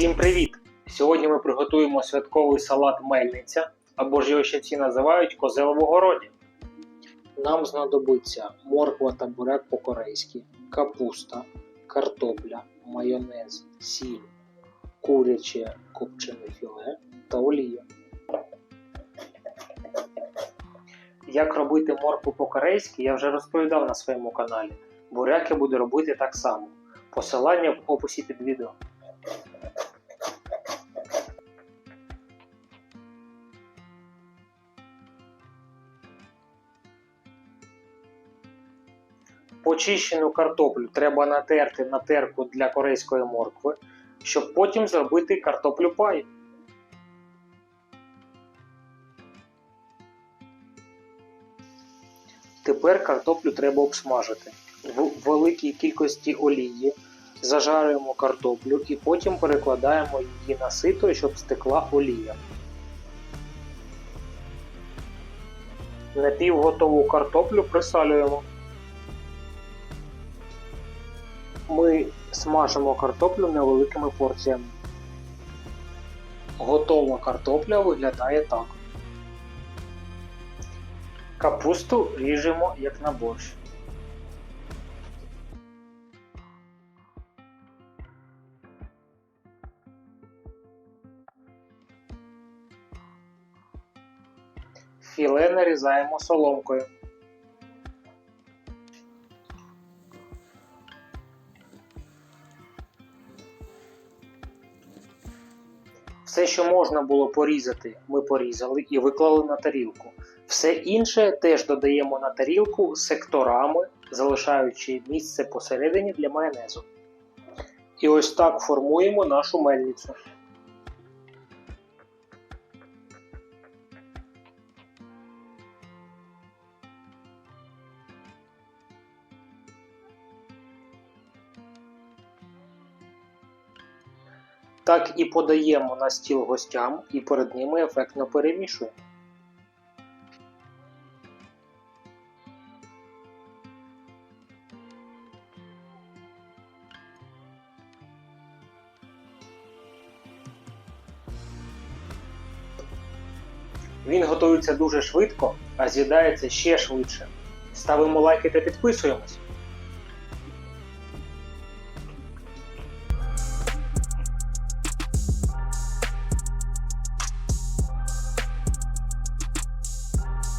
Всім привіт! Сьогодні ми приготуємо святковий салат мельниця, або ж його ще всі називають козел в огороді. Нам знадобиться морква та буряк по-корейськи, капуста, картопля, майонез, сіль, куряче копчене філе та олія. Як робити моркву по-корейськи, я вже розповідав на своєму каналі. Буряк я буду робити так само. Посилання в описі під відео. Почищену картоплю треба натерти на терку для корейської моркви, щоб потім зробити картоплю пай. Тепер картоплю треба обсмажити. В великій кількості олії зажарюємо картоплю і потім перекладаємо її на сито, щоб стекла олія. Напівготову картоплю присалюємо. Ми смажимо картоплю невеликими порціями. Готова картопля виглядає так. Капусту ріжемо як на борщ. Філе нарізаємо соломкою. Все, що можна було порізати, ми порізали і виклали на тарілку. Все інше теж додаємо на тарілку секторами, залишаючи місце посередині для майонезу. І ось так формуємо нашу мельницю. Так і подаємо на стіл гостям і перед ними ефектно перемішуємо. Він готується дуже швидко, а з'їдається ще швидше. Ставимо лайки та підписуємось.